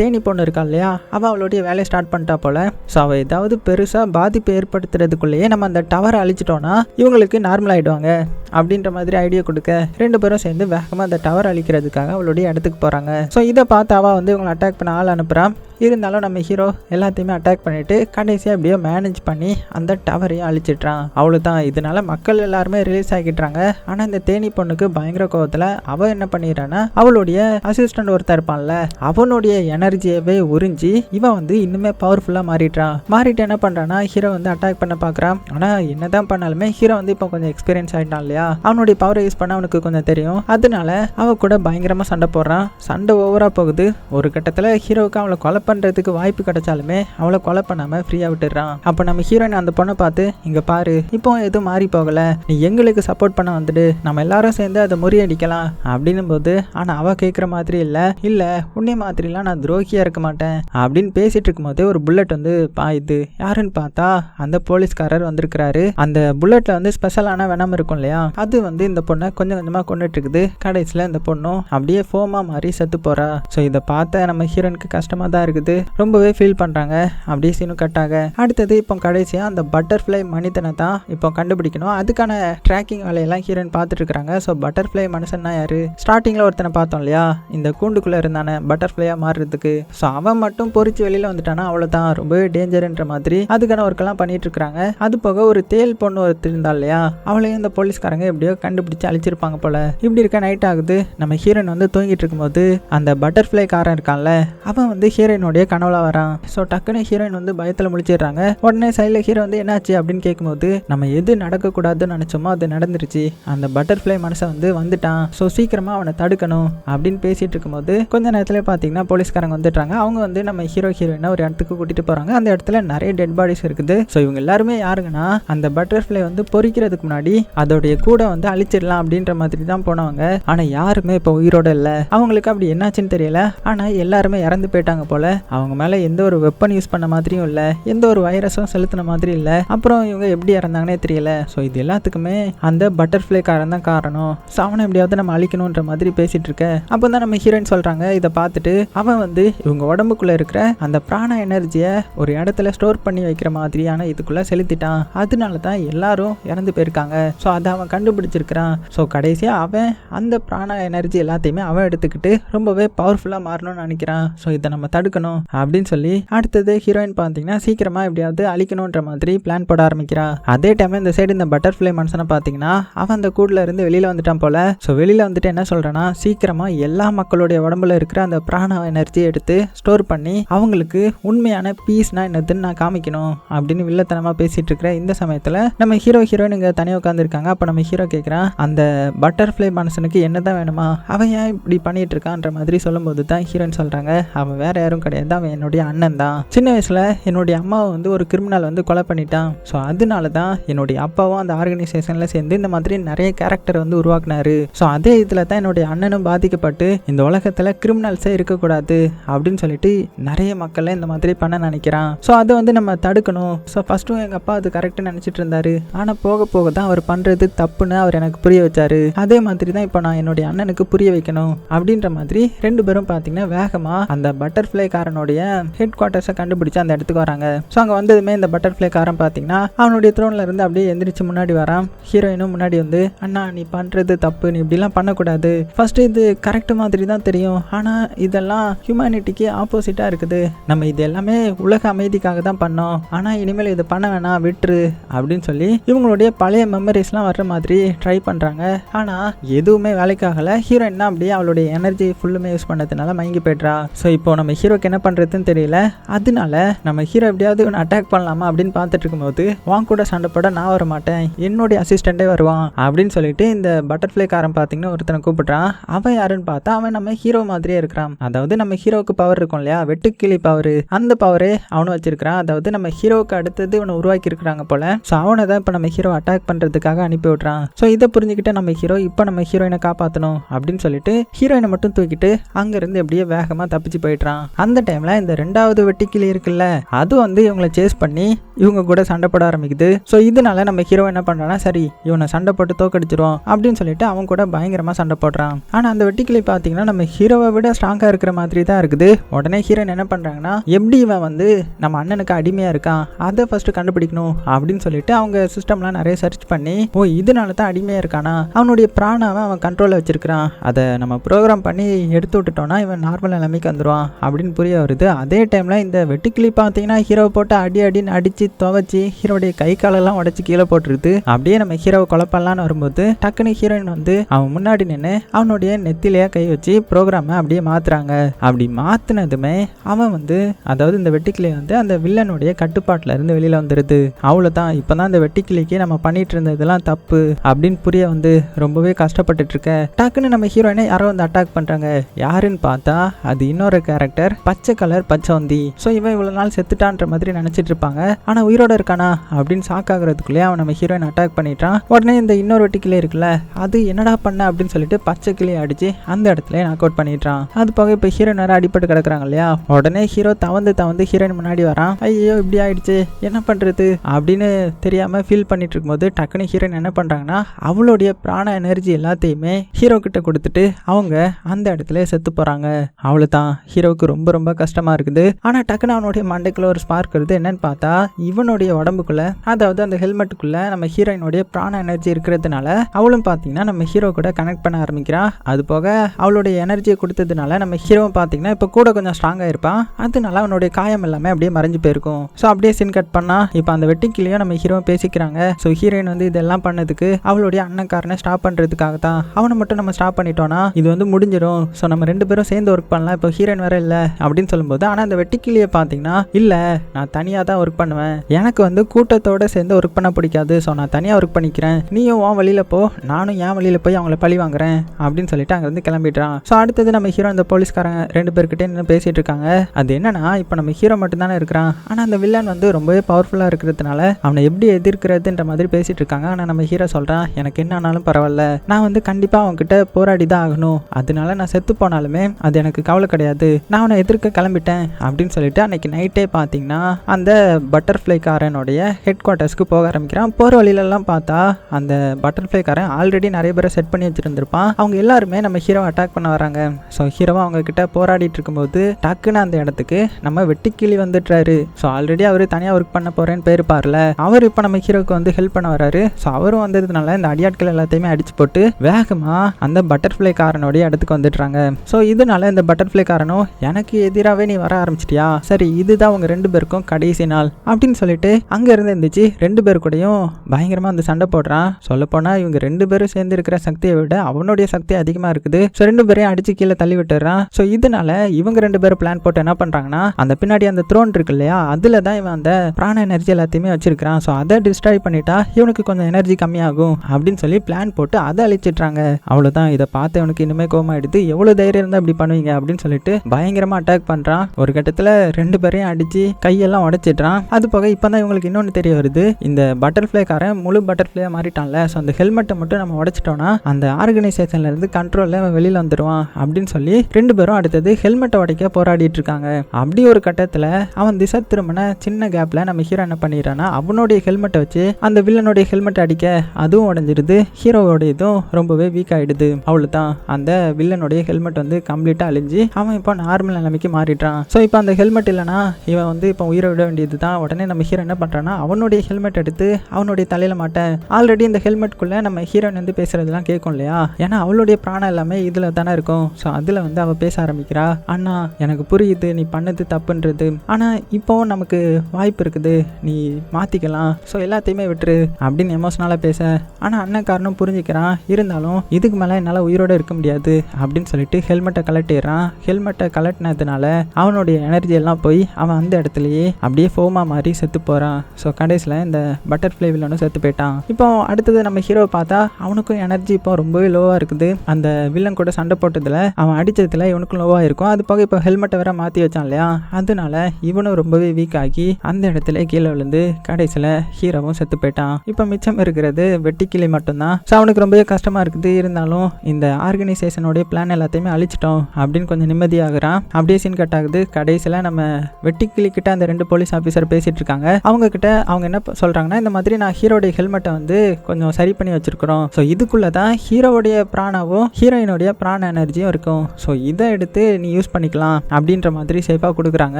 தேனி பொண்ணு இருக்கா இல்லையா? அவள் அவளுடைய வேலையை ஸ்டார்ட் பண்ணிட்டா போல். ஸோ அவள் ஏதாவது பெருசாக பாதிப்பு ஏற்படுத்துறதுக்குள்ளேயே நம்ம அந்த டவரை அழிச்சிட்டோன்னா இவங்களுக்கு நார்மல் ஆகிடுவாங்க அப்படின்ற மாதிரி ஐடியா கொடுக்க ரெண்டு பேரும் சேர்ந்து வேகமாக அந்த டவர் அழிக்கிறதுக்காக அவளுடைய இடத்துக்கு போகிறாங்க ஸோ இதை பார்த்து அவள் வந்து இவங்களை அட்டாக் பண்ண ஆள் அனுப்புகிறான் இருந்தாலும் நம்ம ஹீரோ எல்லாத்தையுமே அட்டாக் பண்ணிவிட்டு கடைசியாக எப்படியோ மேனேஜ் பண்ணி அந்த டவரையும் அழிச்சிட்றான். அவ்வளோதான் இதனால மக்கள் எல்லாருமே ரிலீஸ் ஆகிட்டுறாங்க ஆனால் இந்த தேனி பொண்ணுக்கு பயங்கர கோவத்தில் அவள் என்ன பண்ணிடுறான்னா அவளுடைய அசிஸ்டன்ட் ஒருத்தர் இருப்பான்ல அவனுடைய எனர்ஜியவே உறிஞ்சி இவன் வந்து இன்னுமே பவர்ஃபுல்லாக மாறிடுறான். மாறிட்டு என்ன பண்ணுறான்னா ஹீரோ வந்து அட்டாக் பண்ண பார்க்குறான் ஆனால் என்னதான் பண்ணாலுமே ஹீரோ வந்து இப்போ கொஞ்சம் எக்ஸ்பீரியன்ஸ் ஆகிட்டான் இல்லையா? அவனுடைய பவரை யூஸ் பண்ண அவனுக்கு கொஞ்சம் தெரியும். அதனால அவ கூட பயங்கரமாக சண்டை போடுறான். சண்டை ஓவராக போகுது. ஒரு கட்டத்தில் ஹீரோவுக்கு அவளை கொலை பண்ணுறதுக்கு வாய்ப்பு கிடைச்சாலுமே அவளை கொலை பண்ணாமல் ஃப்ரீயாக விட்டுடுறான். அப்போ நம்ம ஹீரோயின் அந்த பொண்ணை பார்த்து இங்கே பாரு இப்போ எதுவும் மாறி போகலை. நீ எங்களுக்கு சப்போர்ட் பண்ண வந்துடு. நம்ம எல்லாரும் சேர்ந்து அதை முறியடிக்கலாம். அப்படின்னும் போது ஆனால் அவள் கேட்குற மாதிரி இல்லை. இல்லை உன்னை மாதிரிலாம் நான் துரோகியாக இருக்க மாட்டேன். அப்படின்னு பேசிட்டு இருக்கும்போதே ஒரு புல்லட் வந்து பாயுது. யாருன்னு பார்த்தா அந்த போலீஸ்காரர் வந்திருக்கிறாரு. அந்த புல்லட்ல வந்து ஸ்பெஷலான வெனம் இருக்கும் இல்லையா? அது வந்து இந்த பொண்ணை கொஞ்சம் கொஞ்சமாக கொண்டுட்டு இருக்குது கடைசியில் இந்த பொண்ணும் அப்படியே ஃபோமா மாதிரி செத்து போறா. ஸோ இதை பார்த்த நம்ம ஹீரோனுக்கு கஷ்டமாக தான் இருக்குது. ரொம்பவே ஃபீல் பண்ணுறாங்க அப்படியே சீனும் கட்டாக அடுத்தது இப்போ கடைசியாக அந்த பட்டர்ஃப்ளை மனிதனை தான் இப்போ கண்டுபிடிக்கணும். அதுக்கான ட்ராக்கிங் வேலையெல்லாம் ஹீரோயின் பார்த்துட்டு இருக்காங்க. ஸோ பட்டர்ஃப்ளை மனுஷன்னா யாரு? ஸ்டார்டிங்கில் ஒருத்தனை பார்த்தோம் இல்லையா? இந்த கூண்டுக்குள்ளே இருந்தானே பட்டர்ஃப்ளையாக மாறுறதுக்கு. ஸோ அவன் மட்டும் பொறிச்சு வெளியில் வந்துட்டானா அவ்வளோதான் ரொம்பவே டேஞ்சர்ன்ற மாதிரி அதுக்கான ஒர்க்கெல்லாம் பண்ணிட்டு இருக்காங்க. அது போக ஒரு தேல் பொண்ணு ஒருத்தர் இருந்தா இல்லையா? அவளையும் இந்த போலீஸ்காரங்க எப்படியோ கண்டுபிடிச்சு அழிச்சிருப்பாங்க போல. இப்படி இருக்க நைட் ஆகுது. நம்ம ஹீரோயின் வந்து தூங்கிட்டு இருக்கும்போது அந்த பட்டர்ஃப்ளை காரன் இருக்கான்ல அவன் வந்து ஹீரோயின் ஹீரோயினுடைய கனவுல வரான். ஸோ டக்குன்னு ஹீரோயின் வந்து பயத்தில் முழிச்சிடுறாங்க. உடனே சைடில் ஹீரோ வந்து என்னாச்சு அப்படின்னு கேட்கும்போது நம்ம எது நடக்கக்கூடாதுன்னு நினச்சோமோ அது நடந்துருச்சு. அந்த பட்டர்ஃப்ளை மனசை வந்து வந்துட்டான். ஸோ சீக்கிரமாக அவனை தடுக்கணும் அப்படின்னு பேசிட்டு இருக்கும்போது கொஞ்ச நேரத்தில் பார்த்தீங்கன்னா போலீஸ்காரங்க வந்துட்டாங்க அவங்க வந்து நம்ம ஹீரோ ஹீரோயினை ஒரு இடத்துக்கு கூட்டிட்டு போகிறாங்க அந்த இடத்துல நிறைய டெட் பாடிஸ் இருக்குது. ஸோ இவங்க எல்லாருமே யாருங்கன்னா அந்த பட்டர்ஃப்ளை வந்து பொறிக்கிறதுக்கு முன்னாடி அதோடைய கூட வந்து அழிச்சிடலாம் அப்படின்ற மாதிரி தான் போனவங்க. ஆனால் யாருமே இப்போ உயிரோட இல்லை. அவங்களுக்கு அப்படி என்னாச்சுன்னு தெரியல. ஆனால் எல்லாருமே இறந்து போயிட்டாங்க போல. அவங்க மேலே எந்த ஒரு வெப்பன் யூஸ் பண்ண மாதிரியும் இல்லை எந்த ஒரு வைரஸும் செலுத்தின மாதிரி இல்லை. அப்புறம் இவங்க எப்படி இறந்தாங்கன்னே தெரியல. ஸோ இது எல்லாத்துக்குமே அந்த பட்டர்ஃப்ளை காரன் தான் காரணம். ஸோ அவனை எப்படியாவது நம்ம அழிக்கணுன்ற மாதிரி பேசிட்டு இருக்க. அப்போ தான் நம்ம ஹீரோயின் சொல்கிறாங்க இதை பார்த்துட்டு அவன் வந்து இவங்க உடம்புக்குள்ளே இருக்கிற அந்த பிராண எனர்ஜியை ஒரு இடத்துல ஸ்டோர் பண்ணி வைக்கிற மாதிரியான இதுக்குள்ளே செலுத்திட்டான். அதனால தான் எல்லாரும் இறந்து போயிருக்காங்க. ஸோ அதை அவன் கண்டுபிடிச்சிருக்கிறான். ஸோ கடைசியாக அவன் அந்த பிராண எனர்ஜி எல்லாத்தையுமே அவன் எடுத்துக்கிட்டு ரொம்பவே பவர்ஃபுல்லாக மாறணும்னு நினைக்கிறான். ஸோ இதை நம்ம தடுக்கணும். அப்படின்னு சொல்லி அடுத்தது ஹீரோயின் பார்த்தீங்கன்னா சீக்கிரமாக எப்படியாவது அழிக்கணுன்ற மாதிரி பிளான் போட ஆரம்பிக்கிறா. அதே டைம் இந்த சைடு இந்த பட்டர்ஃப்ளை மனுஷனை பார்த்தீங்கன்னா அவன் அந்த கூட்டில் இருந்து வெளியில் வந்துட்டான் போல. ஸோ வெளியில் வந்துட்டு என்ன சொல்கிறேன்னா சீக்கிரமாக எல்லா மக்களுடைய உடம்புல இருக்கிற அந்த பிராண எனர்ஜி எடுத்து ஸ்டோர் பண்ணி அவங்களுக்கு உண்மையான பீஸ்னா என்னதுன்னு நான் காமிக்கணும் அப்படின்னு வில்லத்தனமாக பேசிட்டு இருக்கிற இந்த சமயத்தில் நம்ம ஹீரோ ஹீரோயின் இங்கே தனியாக உட்காந்துருக்காங்க அப்போ நம்ம ஹீரோ கேட்குறான் அந்த பட்டர்ஃப்ளை மனுஷனுக்கு என்ன தான் வேணுமா? அவன் ஏன் இப்படி பண்ணிட்டு இருக்கான்ற மாதிரி சொல்லும்போது தான் ஹீரோயின் சொல்கிறாங்க அவன் வேற யாரும் கிடையாது. தான் என்னுடைய அண்ணன் தான். சின்ன வயசில் என்னுடைய அம்மாவை வந்து ஒரு கிரிமினல் வந்து கொலை பண்ணிட்டான். ஸோ அதனால தான் என்னுடைய அப்பாவும் அந்த ஆர்கனைசேஷனில் சேர்ந்து இந்த மாதிரி நிறைய கேரக்டர் வந்து உருவாக்குனாரு. ஸோ அதே இதில் தான் என்னுடைய அண்ணனும் பாதிக்கப்பட்டு இந்த உலகத்தில் கிரிமினல்ஸே இருக்கக்கூடாது அப்படின்னு சொல்லிட்டு நிறைய மக்களை இந்த மாதிரி பண்ண நினைக்கிறான். ஸோ அதை வந்து நம்ம தடுக்கணும். ஸோ ஃபஸ்ட்டும் எங்கள் அப்பா அது கரெக்டாக நினச்சிட்டு இருந்தாரு. ஆனால் போக போக தான் அவர் பண்ணுறது தப்புன்னு அவர் எனக்கு புரிய வச்சாரு. அதே மாதிரி தான் இப்போ நான் என்னுடைய அண்ணனுக்கு புரிய வைக்கணும். அப்படின்ற மாதிரி ரெண்டு பேரும் பார்த்தீங்கன்னா வேகமாக அந்த பட்டர்ஃப்ளை காரனுடைய ஹெட் குவார்ட்டர்ஸை கண்டுபிடிச்சு அந்த இடத்துக்கு வராங்க. ஸோ அங்கே வந்ததுமே இந்த பட்டர்ஃப்ளை காரன் பார்த்தீங்கன்னா அவனுடைய த்ரோனில் இருந்து அப்படியே எந்திரிச்சு முன்னாடி வரான். ஹீரோயினும் முன்னாடி வந்து அண்ணா நீ பண்ணுறது தப்பு. நீ இப்படிலாம் பண்ணக்கூடாது. ஃபர்ஸ்ட் இது கரெக்ட் மாதிரி தான் தெரியும். ஆனால் இதெல்லாம் ஹியூமனிட்டிக்கு ஆப்போசிட்டாக இருக்குது. நம்ம இது எல்லாமே உலக அமைதிக்காக தான் பண்ணோம். ஆனால் இனிமேல் இது பண்ண வேணாம் விட்டுரு அப்படின்னு சொல்லி இவங்களுடைய பழைய மெமரிஸ்லாம் வர்ற மாதிரி ட்ரை பண்ணுறாங்க ஆனால் எதுவுமே வேலைக்காகல ஹீரோயின் தான் அப்படியே அவளுடைய எனர்ஜி ஃபுல்லுமே யூஸ் பண்ணதுனால மயங்கி போய்ட்றா. ஸோ இப்போ நம்ம ஹீரோக்கு என்ன பண்ணுறதுன்னு தெரியல. அதனால நம்ம ஹீரோ எப்படியாவது இவனை அட்டாக் பண்ணலாமா அப்படின்னு பார்த்துட்டு இருக்கும்போது வாங்க கூட சண்டை போட நான் வர மாட்டேன் என்னுடைய அசிஸ்டண்ட்டே வருவான். அப்படின்னு சொல்லிட்டு இந்த பட்டர்ஃப்ளை காரன் பார்த்தீங்கன்னா ஒருத்தனை கூப்பிட்றான். அவன் யாருன்னு பார்த்தா அவன் நம்ம ஹீரோ மாதிரியே இருக்கிறான். அதாவது நம்ம ஹீரோவுக்கு பவர் இருக்கும் இல்லையா? வெட்டுக்கிளி பவர் அந்த பவரே அவனும் வச்சிருக்கிறான். அதாவது நம்ம ஹீரோவுக்கு அடுத்தது இவனை உருவாக்கி இருக்கிறாங்க போல. ஸோ அவனை தான் இப்போ நம்ம ஹீரோ அட்டாக் பண்ணுறதுக்காக அனுப்பி விட்றான். ஸோ இதை புரிஞ்சுக்கிட்டு நம்ம ஹீரோ இப்போ நம்ம ஹீரோயினை காப்பாற்றணும் அப்படின்னு சொல்லிட்டு ஹீரோயினை மட்டும் தூக்கிட்டு அங்கேருந்து எப்படியே வேகமாக தப்பிச்சு போயிடுறான். அந்த டைமில் இந்த ரெண்டாவது வெட்டிக்கிளி இருக்குல்ல அது வந்து இவங்களை சேஸ் பண்ணி இவங்க கூட சண்டை போட ஆரம்பிக்குது. ஸோ இதனால நம்ம ஹீரோ என்ன பண்ணுறான்னா சரி இவனை சண்டை போட்டு தோக்கடிச்சிரும் அப்படின்னு சொல்லிட்டு அவன் கூட பயங்கரமாக சண்டை போடுறான். ஆனால் அந்த வெட்டிக்கிளி பார்த்தீங்கன்னா நம்ம ஹீரோவை விட ஸ்ட்ராங்காக இருக்கிற மாதிரி தான் இருக்குது. உடனே ஹீரோன் என்ன பண்ணுறாங்கன்னா எப்படி இவன் வந்து நம்ம அண்ணனுக்கு அடிமையாக இருக்கான் அதை ஃபர்ஸ்ட் கண்டுபிடிக்கணும் அப்படின்னு சொல்லிட்டு அவங்க சிஸ்டம்லாம் நிறைய சர்ச் பண்ணி ஓ இதனால தான் அடிமையாக இருக்கானா? அவனுடைய பிராணாவை அவன் கண்ட்ரோலில் வச்சிருக்கிறான். அதை நம்ம ப்ரோக்ராம் பண்ணி எடுத்து விட்டுட்டோம்னா இவன் நார்மல் நிலைமைக்கு வந்துடுவான் அப்படின்னு புரிய வருது. அதே டைமில் இந்த வெட்டுக்கிளி பார்த்தீங்கன்னா ஹீரோ போட்டு அடி அடின்னு அடித்து துவைச்சி ஹீரோடைய கை காலெல்லாம் உடச்சி கீழே போட்டுருது. அப்படியே நம்ம ஹீரோவை குழப்பலான்னு வரும்போது டக்குன்னு ஹீரோயின் வந்து அவன் முன்னாடி நின்று அவனுடைய நெத்திலேயே கை வச்சு ப்ரோக்ராமை அப்படியே மாத்துறாங்க. அப்படி மாற்றினதுமே அவன் வந்து அதாவது இந்த வெட்டுக்கிளி வந்து அந்த வில்லனுடைய கட்டுப்பாட்டில் இருந்து வெளியில் வந்துடுது அவ்வளோதான் இப்போ தான் இந்த வெட்டுக்கிளிக்கு நம்ம பண்ணிட்டு இருந்ததெல்லாம் தப்பு அப்படின்னு புரிய வந்து ரொம்பவே கஷ்டப்பட்டுட்டு இருக்க. டக்குன்னு நம்ம ஹீரோயினை யாரோ வந்து அட்டாக் பண்ணுறாங்க யாருன்னு பார்த்தா அது இன்னொரு கேரக்டர் பச்சை பச்சை கலர் பச்சவந்தி ஸோ இவன் இவ்வளோ நாள் செத்துட்டான்ற மாதிரி நினச்சிட்டு இருப்பாங்க. ஆனால் உயிரோட இருக்கானா? அப்படின்னு ஷாக் ஆகுறதுக்குள்ளேயே அவன் நம்ம ஹீரோயின் அட்டாக் பண்ணிட்டான் உடனே இந்த இன்னொரு வெட்டிக்கிளே இருக்குல்ல அது என்னடா பண்ண அப்படின்னு சொல்லிட்டு பச்சை கிளியை அடிச்சு அந்த இடத்துல நாக் அவுட் பண்ணிட்டான் அது போக இப்போ ஹீரோயின் வேற அடிபட்டு கிடக்குறாங்க இல்லையா? உடனே ஹீரோ தவந்து தவந்து ஹீரோயின் முன்னாடி வரான். ஐயோ இப்படி ஆயிடுச்சு. என்ன பண்ணுறது அப்படின்னு தெரியாமல் ஃபீல் பண்ணிட்டு இருக்கும்போது டக்குன்னு ஹீரோயின் என்ன பண்ணுறாங்கன்னா அவளுடைய பிராண எனர்ஜி எல்லாத்தையுமே ஹீரோ கிட்ட கொடுத்துட்டு அவங்க அந்த இடத்துல செத்து போகிறாங்க அவ்வளோ தான் ஹீரோவுக்கு ரொம்ப ரொம்ப ரொம்ப கஷ்டமா இருக்குது. ஆனா டக்குன்னு அவனுடைய மண்டைக்குள்ள ஒரு ஸ்பார்க் வருது. என்னன்னு பார்த்தா இவனுடைய உடம்புக்குள்ள அதாவது அந்த ஹெல்மெட்டுக்குள்ள நம்ம ஹீரோயினுடைய பிராண எனர்ஜி இருக்கிறதுனால அவளும் பார்த்தீங்கன்னா நம்ம ஹீரோ கூட கனெக்ட் பண்ண ஆரம்பிக்கிறான் அது போக அவளுடைய எனர்ஜியை கொடுத்ததுனால நம்ம ஹீரோவும் பார்த்தீங்கன்னா இப்போ கூட கொஞ்சம் ஸ்ட்ராங்காக இருப்பான் அதனால அவனுடைய காயம் எல்லாமே அப்படியே மறைஞ்சு போயிருக்கும். ஸோ அப்படியே சீன் கட் பண்ணா இப்போ அந்த வெட்டிக்கிலையும் நம்ம ஹீரோ பேசிக்கிறாங்க. ஸோ ஹீரோயின் வந்து இதெல்லாம் பண்ணதுக்கு அவளுடைய அண்ணன்காரனை ஸ்டாப் பண்ணுறதுக்காக தான் அவனை மட்டும் நம்ம ஸ்டாப் பண்ணிட்டோம்னா இது வந்து முடிஞ்சிடும் ஸோ நம்ம ரெண்டு பேரும் சேர்ந்து ஒர்க் பண்ணலாம். இப்போ ஹீரோயின் வேற இல்லை. அப்படின்னு சொல்லும்போது ஆனால் அந்த வெட்டிக்கிளியை பார்த்தீங்கன்னா இல்லை நான் தனியாக தான் ஒர்க் பண்ணுவேன். எனக்கு வந்து கூட்டத்தோட சேர்ந்து ஒர்க் பண்ண பிடிக்காது. ஸோ நான் தனியாக ஒர்க் பண்ணிக்கிறேன். நீயும் உன் வழியில் போ. நானும் என் வழியில் போய் அவங்கள பழி வாங்குறேன். அப்படின்னு சொல்லிட்டு அங்கேருந்து கிளம்பிடுறான். ஸோ அடுத்தது நம்ம ஹீரோ அந்த போலீஸ்காரங்க ரெண்டு பேர்கிட்டே நின்று பேசிட்டு இருக்காங்க? அது என்னன்னா இப்போ நம்ம ஹீரோ மட்டும் தானே இருக்கிறான். ஆனால் அந்த வில்லன் வந்து ரொம்பவே பவர்ஃபுல்லாக இருக்கிறதுனால அவனை எப்படி எதிர்க்கிறதுன்ற மாதிரி பேசிட்டு இருக்காங்க. ஆனால் நம்ம ஹீரோ சொல்கிறான் எனக்கு என்ன ஆனாலும் பரவாயில்ல. நான் வந்து கண்டிப்பாக அவன்கிட்ட போராடி தான் ஆகணும். அதனால நான் செத்து போனாலுமே அது எனக்கு கவலை கிடையாது. நான் அவனை எதிர்க்க கிளம்பிட்டேன் அப்படின்னு சொல்லிட்டு அன்றைக்கி நைட்டே பார்த்தீங்கன்னா அந்த பட்டர்ஃப்ளை காரனுடைய ஹெட் குவார்ட்டர்ஸ்க்கு போக ஆரம்பிக்கிறான். போகிற வழியிலலாம் பார்த்தா அந்த பட்டர்ஃப்ளை காரன் ஆல்ரெடி நிறைய பேரை செட் பண்ணி வச்சுருந்துருப்பான். அவங்க எல்லாருமே நம்ம ஹீரோவை அட்டாக் பண்ண வராங்க. ஸோ ஹீரோவை அவங்க கிட்ட போராடிட்டு இருக்கும்போது டக்குன்னு அந்த இடத்துக்கு நம்ம வெட்டிக்கிளி வந்துட்டுறாரு ஸோ ஆல்ரெடி அவர் தனியாக ஒர்க் பண்ண போறேன்னு போயிருப்பார்ல அவர் இப்போ நம்ம ஹீரோக்கு வந்து ஹெல்ப் பண்ண வராரு. ஸோ அவரும் வந்ததுனால இந்த அடியாட்கள் எல்லாத்தையுமே அடிச்சு போட்டு வேகமாக அந்த பட்டர்ஃப்ளை காரனுடைய இடத்துக்கு வந்துடுறாங்க. ஸோ இதனால இந்த பட்டர்ஃப்ளை காரனும் எனக்கு எதிராகவே நீ வர ஆரம்பிச்சிட்டியா? சரி இதுதான் உங்க ரெண்டு பேருக்கும் கடைசி நாள் அப்படின்னு சொல்லிட்டு அங்க இருந்து இருந்துச்சு ரெண்டு பேர் கூடயும் பயங்கரமா அந்த சண்டை போடுறான். சொல்ல போனா இவங்க ரெண்டு பேரும் சேர்ந்து இருக்கிற சக்தியை விட அவனுடைய சக்தி அதிகமா இருக்குது. ஸோ ரெண்டு பேரையும் அடிச்சு கீழே தள்ளி விட்டுறான். ஸோ இதனால இவங்க ரெண்டு பேரும் பிளான் போட்டு என்ன பண்றாங்கன்னா அந்த பின்னாடி அந்த த்ரோன் இருக்கு இல்லையா அதுல தான் இவன் அந்த பிராண எனர்ஜி எல்லாத்தையுமே வச்சிருக்கிறான். ஸோ அதை டிஸ்ட்ராய் பண்ணிட்டா இவனுக்கு கொஞ்சம் எனர்ஜி கம்மியாகும் அப்படின்னு சொல்லி பிளான் போட்டு அதை அழிச்சிட்றாங்க. அவ்வளவுதான். இதை பார்த்து இவனுக்கு இனிமே கோமா எடுத்து எவ்வளவு தைரியம் இருந்தா இப்படி பண்ணுவீங்க அப்படின்னு சொல்லிட்டு பயங்கரமா அட்டாக் பண்றான். ஒரு கட்டத்துல ரெண்டு பேரையும் அடிச்சு கையெல்லாம் உடைச்சிடுறான். அது போக இப்பதான் இவங்களுக்கு இன்னொன்று தெரிய வருது. இந்த பட்டர்ஃப்ளை காரன் முழு பட்டர்ஃப்ளையா மாறிட்டான்ல. ஸோ அந்த ஹெல்மெட்டை மட்டும் நம்ம உடைச்சிட்டோம்னா அந்த ஆர்கனைசேஷன்ல இருந்து கண்ட்ரோல்ல வெளியில வந்துடுவான் அப்படின்னு சொல்லி ரெண்டு பேரும் அடுத்தது ஹெல்மெட்டை உடைக்க போராடிட்டு இருக்காங்க. அப்படி ஒரு கட்டத்துல அவன் திசை திரும்பின சின்ன கேப்ல நம்ம ஹீரோ என்ன பண்ணிடுறான்னா அவனுடைய ஹெல்மெட்டை வச்சு அந்த வில்லனுடைய ஹெல்மெட் அடிக்க அதுவும் உடஞ்சிருது ஹீரோவோட இதுவும் ரொம்பவே வீக் ஆயிடுது. அவ்வளவுதான். அந்த வில்லனுடைய ஹெல்மெட் வந்து கம்ப்ளீட்டா அழிஞ்சு அவன் இப்போ நார்மல் நிலைமைக்கு மாறிடுறான் ஸோ இப்போ அந்த ஹெல்மெட் இல்லைனா இவன் வந்து இப்போ உயிரை விட வேண்டியது தான் உடனே நம்ம ஹீரோ என்ன பண்றான்னா அவனுடைய ஹெல்மெட் எடுத்து அவனுடைய தலையில மாட்ட. ஆல்ரெடி இந்த ஹெல்மெட்குள்ளே நம்ம ஹீரோயின் வந்து பேசுறதெல்லாம் கேட்கும் இல்லையா? ஏன்னா அவளுடைய பிராணம் எல்லாமே இதுல தானே இருக்கும். ஸோ அதில் வந்து அவள் பேச ஆரம்பிக்கிறா. அண்ணா எனக்கு புரியுது. நீ பண்ணது தப்புன்றது. ஆனால் இப்போ நமக்கு வாய்ப்பு இருக்குது. நீ மாத்திக்கலாம். ஸோ எல்லாத்தையுமே விட்டுரு. அப்படின்னு எமோஷனலாக பேச. ஆனால் அண்ணன் காரணம் புரிஞ்சுக்கிறான். இருந்தாலும் இதுக்கு மேலே என்னால் உயிரோட இருக்க முடியாது. அப்படின்னு சொல்லிட்டு ஹெல்மெட்டை கலட்டிடுறான் ஹெல்மெட்டை கலட்டினதுனால அவனுடைய எனர்ஜி எல்லாம் போய் அவன் அந்த இடத்துலயே அப்படியே ஃபோமா மாதிரி செத்து போகிறான் ஸோ கடைசியில் இந்த பட்டர்ஃப்ளை வில்லனும் செத்து போயிட்டான். இப்போ அடுத்தது நம்ம ஹீரோவை பார்த்தா அவனுக்கும் எனர்ஜி இப்போ ரொம்பவே லோவாக இருக்குது. அந்த வில்லன் கூட சண்டை போட்டதில் அவன் அடித்ததில் இவனுக்கும் லோவாக இருக்கும். அது போக இப்போ ஹெல்மெட்டை வேற மாற்றி வச்சான் இல்லையா? அதனால இவனும் ரொம்பவே வீக் ஆகி அந்த இடத்துல கீழே விழுந்து கடைசியில் ஹீரோவும் செத்து போயிட்டான். இப்போ மிச்சம் இருக்கிறது வெட்டிக்கிளி மட்டும்தான். ஸோ அவனுக்கு ரொம்பவே கஷ்டமாக இருக்குது. இருந்தாலும் இந்த ஆர்கனைசேஷனுடைய பிளான் எல்லாத்தையுமே அழிச்சிட்டோம் அப்படின்னு கொஞ்சம் நிம்மதியாகிறான். அப்படியே சீன் கட் ஆகுது. கடைசியில் நம்ம வெட்டிக்கிளி கிட்ட அந்த ரெண்டு போலீஸ் ஆஃபீஸர் பேசிகிட்டு இருக்காங்க அவங்க கிட்ட அவங்க என்ன சொல்கிறாங்கன்னா சொல்றாங்கன்னா இந்த மாதிரி நான் ஹீரோடைய ஹெல்மெட்டை வந்து கொஞ்சம் சரி பண்ணி வச்சிருக்கிறோம். ஸோ இதுக்குள்ள தான் ஹீரோவுடைய பிராணாவும் ஹீரோயினுடைய பிராண எனர்ஜியும் இருக்கும். ஸோ இதை எடுத்து நீ யூஸ் பண்ணிக்கலாம் அப்படின்ற மாதிரி சேஃபாக கொடுக்குறாங்க.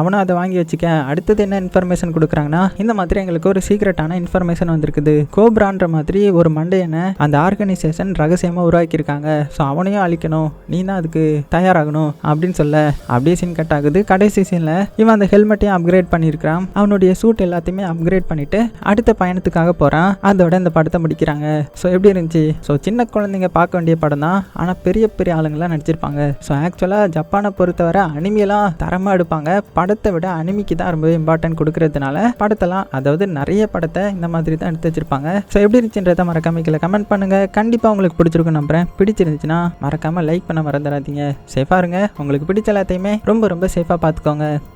அவனும் அதை வாங்கி வச்சுக்க. அடுத்தது என்ன இன்ஃபர்மேஷன் கொடுக்குறாங்கன்னா இந்த மாதிரி எங்களுக்கு ஒரு சீக்ரெட்டான இன்ஃபர்மேஷன் வந்திருக்குது. கோப்ரான்ற மாதிரி ஒரு மண்டையனை அந்த ஆர்கனைசேஷன் ரகசியமாக உருவாக்கியிருக்காங்க. ஸோ அவனையும் அழிக்கணும். நீ தான் அதுக்கு தயாராகணும் அப்படின்னு சொல்ல. அப்படியே சீன் கட் ஆகுது. கடைசி சீனில் இவன் அந்த ஹெல்மெட்டையும் அப்கிரேட் பண்ணியிருக்கிறான். அவனுடைய சூட் எல்லாத்தையுமே அப்கிரேட் பண்ணிட்டு அடுத்த பயணத்துக்காக போகிறான் அதோட இந்த படத்தை முடிக்கிறாங்க. ஸோ எப்படி இருந்துச்சு? ஸோ சின்ன குழந்தைங்க பார்க்க வேண்டிய படம் தான். ஆனால் பெரிய பெரிய ஆளுங்களாம் நடிச்சிருப்பாங்க. ஸோ ஆக்சுவலாக ஜப்பானை பொறுத்தவரை அனிமையெல்லாம் தரமாக எடுப்பாங்க. படத்தை விட அனிமிக்கு தான் ரொம்பவே இம்பார்ட்டன்ட் கொடுக்கறதுனால படத்தெல்லாம் அதாவது நிறைய படத்தை இந்த மாதிரி தான் எடுத்து வச்சிருப்பாங்க. ஸோ எப்படி இருந்துச்சுன்றதை மறக்காம கீழே கமெண்ட் பண்ணுங்க. கண்டிப்பாக உங்களுக்கு பிடிச்சிருக்கும் நம்புறேன். பிடிச்சிருந்துச்சுன்னா மறக்காம லைக் பண்ண மறந்துடாதீங்க. சேஃபாக இருங்க உங்களுக்கு பிடிச்ச எல்லாத்தையுமே ரொம்ப ரொம்ப சேஃபாக பார்த்துக்கோங்க